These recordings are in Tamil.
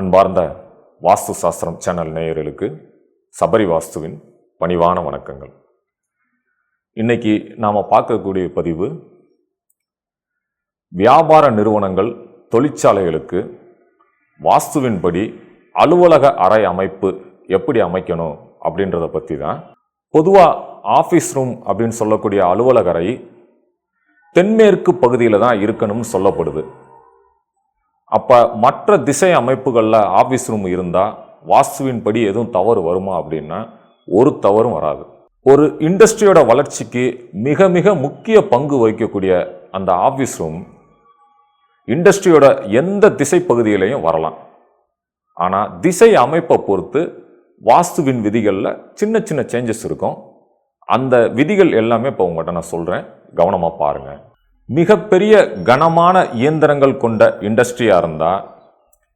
அன்பார்ந்த வாஸ்து சாஸ்திரம் சேனல் நேயர்களுக்கு சபரி வாஸ்துவின் பணிவான வணக்கங்கள். இன்னைக்கு நாம் பார்க்கக்கூடிய பதிவு வியாபார நிறுவனங்கள் தொழிற்சாலைகளுக்கு வாஸ்துவின்படி அலுவலக அறை அமைப்பு எப்படி அமைக்கணும் அப்படின்றத பற்றி தான். பொதுவாக ஆஃபீஸ் ரூம் அப்படின்னு சொல்லக்கூடிய அலுவலக அறை தென்மேற்கு பகுதியில் தான் இருக்கணும்னு சொல்லப்படுது. அப்போ மற்ற திசை அமைப்புகளில் ஆஃபீஸ் ரூம் இருந்தால் வாஸ்துவின் படி எதுவும் தவறு வருமா அப்படின்னா ஒரு தவறும் வராது. ஒரு இண்டஸ்ட்ரியோட வளர்ச்சிக்கு மிக மிக முக்கிய பங்கு வகிக்கக்கூடிய அந்த ஆஃபீஸ் ரூம் இண்டஸ்ட்ரியோட எந்த திசை பகுதியிலையும் வரலாம். ஆனால் திசை அமைப்பை பொறுத்து வாஸ்துவின் விதிகளில் சின்ன சின்ன சேஞ்சஸ் இருக்கும். அந்த விதிகள் எல்லாமே இப்போ உங்கள்கிட்ட நான் சொல்கிறேன் கவனமாக பாருங்கள் மிகப்பெரிய கனமான இயந்திரங்கள் கொண்ட இண்டஸ்ட்ரியாக இருந்தால்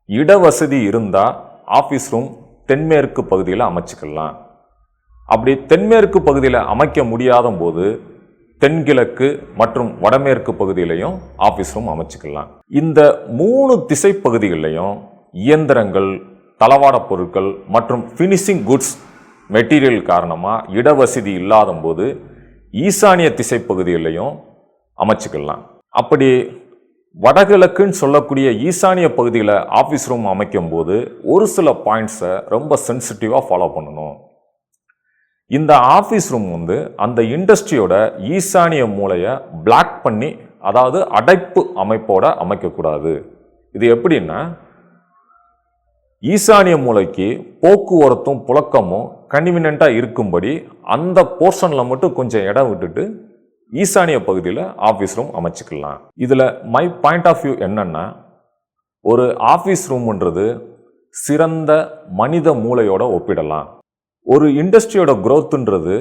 இடவசதி இருந்தால் ஆஃபீஸ் ரூம் தென்மேற்கு பகுதியில் அமைச்சிக்கலாம். அப்படி தென்மேற்கு பகுதியில் அமைக்க முடியாத போது தென்கிழக்கு மற்றும் வடமேற்கு பகுதியிலையும் ஆஃபீஸ் ரூம் அமைச்சிக்கலாம். இந்த மூணு திசை பகுதிகளிலையும் இயந்திரங்கள் தளவாட பொருட்கள் மற்றும் ஃபினிஷிங் குட்ஸ் மெட்டீரியல் காரணமாக இடவசதி இல்லாத போது ஈசானிய திசை பகுதிகளையும் அமைச்சுக்கலாம். அப்படி வடகிழக்குன்னு சொல்லக்கூடிய ஈசானிய பகுதியில் ஆஃபீஸ் ரூம் அமைக்கும் போது ஒரு சில பாயிண்ட்ஸை ரொம்ப சென்சிட்டிவாக ஃபாலோ பண்ணணும். இந்த ஆஃபீஸ் ரூம் வந்து அந்த இண்டஸ்ட்ரியோட ஈசானிய மூலையை பிளாக் பண்ணி அதாவது அடைப்பு அமைப்போட அமைக்கக்கூடாது. இது எப்படின்னா ஈசானிய மூலைக்கு போக்குவரத்தும் புழக்கமும் கன்வீனியண்ட்டாக இருக்கும்படி அந்த போர்ஷனில் மட்டும் கொஞ்சம் இடம் விட்டுட்டு ஈசானிய பகுதியில் ஆஃபீஸ் ரூம் அமைச்சிக்கலாம். இதில் மை பாயிண்ட் ஆஃப் வியூ என்னன்னா ஒரு ஆஃபீஸ் ரூம்ன்றது சிறந்த மனித மூளையோட ஒப்பிடலாம். ஒரு இண்டஸ்ட்ரியோட க்ரோத்துன்றது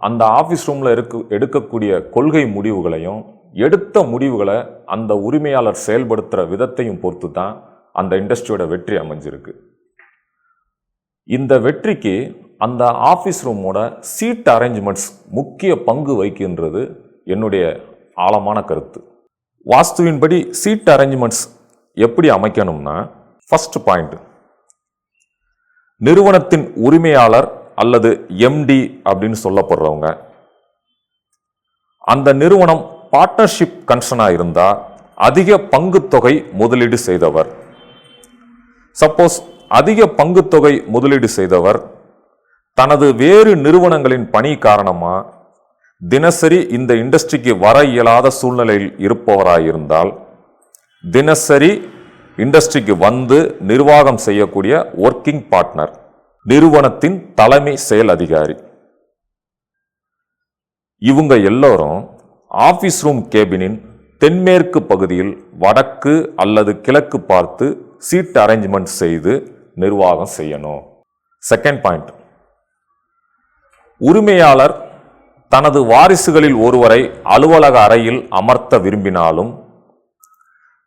அந்த ஆஃபீஸ் ரூமில் இருக்க எடுக்கக்கூடிய கொள்கை முடிவுகளையும் எடுத்த முடிவுகளை அந்த உரிமையாளர் செயல்படுத்துகிற விதத்தையும் பொறுத்து தான் அந்த இண்டஸ்ட்ரியோட வெற்றி அமைஞ்சிருக்கு. இந்த வெற்றிக்கு அந்த ஆஃபீஸ் ரூமோட சீட் அரேஞ்ச்மெண்ட்ஸ் முக்கிய பங்கு வகிக்கின்றது என்னுடைய ஆழமான கருத்து. வாஸ்துவின்படி சீட் அரேஞ்ச்மெண்ட்ஸ் எப்படி அமைக்கணும்னா ஃபர்ஸ்ட் பாயிண்ட் நிறுவனத்தின் உரிமையாளர் அல்லது எம்டி அப்படின்னு சொல்லப்படுறவங்க. அந்த நிறுவனம் பார்ட்னர்ஷிப் கன்சர்னாக இருந்தால் அதிக பங்குத்தொகை முதலீடு செய்தவர். சப்போஸ் அதிக பங்குத்தொகை முதலீடு செய்தவர் தனது வேறு நிறுவனங்களின் பணி காரணமாக தினசரி இந்த இண்டஸ்ட்ரிக்கு வர இயலாத சூழ்நிலையில் இருப்பவராயிருந்தால் தினசரி இண்டஸ்ட்ரிக்கு வந்து நிர்வாகம் செய்யக்கூடிய ஒர்க்கிங் பார்ட்னர் நிறுவனத்தின் தலைமை செயல் அதிகாரி. இவங்க எல்லோரும் ஆபீஸ் ரூம் கேபினின் தென்மேற்கு பகுதியில் வடக்கு அல்லது கிழக்கு பார்த்து சீட் அரேஞ்ச்மெண்ட் செய்து நிர்வாகம் செய்யணும். செகண்ட் பாயிண்ட் உரிமையாளர் தனது வாரிசுகளில் ஒருவரை அலுவலக அறையில் அமர்த்த விரும்பினாலும்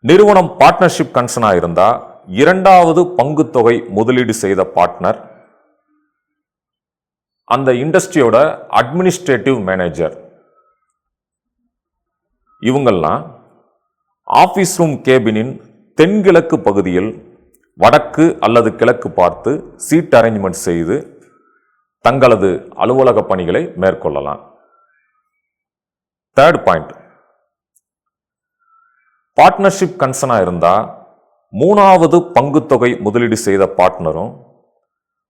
நிறுவனம் பார்ட்னர்ஷிப் கன்சனாக இருந்தால் இரண்டாவது பங்குத்தொகை முதலீடு செய்த பார்ட்னர் அந்த இண்டஸ்ட்ரியோட அட்மினிஸ்ட்ரேட்டிவ் மேனேஜர் இவங்கெல்லாம் ஆஃபீஸ் ரூம் கேபினின் தென்கிழக்கு பகுதியில் வடக்கு அல்லது கிழக்கு பார்த்து சீட் அரேஞ்ச்மெண்ட் செய்து தங்களது அலுவலக பணிகளை மேற்கொள்ளலாம். தேர்ட் பாயிண்ட் பார்ட்னர்ஷிப் கன்சனாக இருந்தால் மூணாவது பங்குத்தொகை முதலீடு செய்த பார்ட்னரும்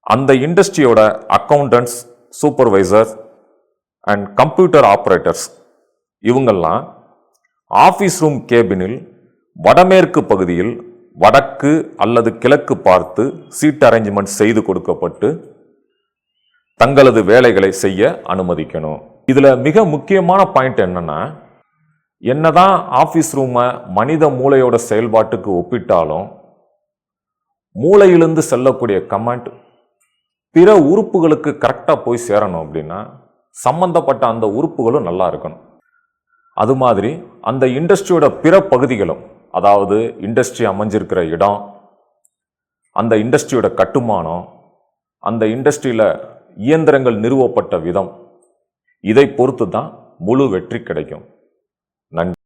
அந்த இண்டஸ்ட்ரியோட accountants supervisor and computer operators இவங்கெல்லாம் ஆஃபீஸ் ரூம் கேபினில் வடமேற்கு பகுதியில் வடக்கு அல்லது கிழக்கு பார்த்து சீட் அரேஞ்ச்மெண்ட் செய்து கொடுக்கப்பட்டு தங்களது வேலைகளை செய்ய அனுமதிக்கணும். இதில் மிக முக்கியமான பாயிண்ட் என்னன்னா என்னதான் ஆஃபீஸ் ரூமை மனித மூளையோட செயல்பாட்டுக்கு ஒப்பிட்டாலும் மூளையிலிருந்து செல்லக்கூடிய கமெண்ட் பிற உறுப்புகளுக்கு கரெக்டாக போய் சேரணும் அப்படின்னா சம்பந்தப்பட்ட அந்த உறுப்புகளும் நல்லா இருக்கணும். அது மாதிரி அந்த இண்டஸ்ட்ரியோட பிற பகுதிகளும் அதாவது இண்டஸ்ட்ரி அமைஞ்சிருக்கிற இடம் அந்த இண்டஸ்ட்ரியோட கட்டுமானம் அந்த இண்டஸ்ட்ரியில் இயந்திரங்கள் நிறுவப்பட்ட விதம். இதை பொறுத்து தான் முழு வெற்றி கிடைக்கும். நன்றி.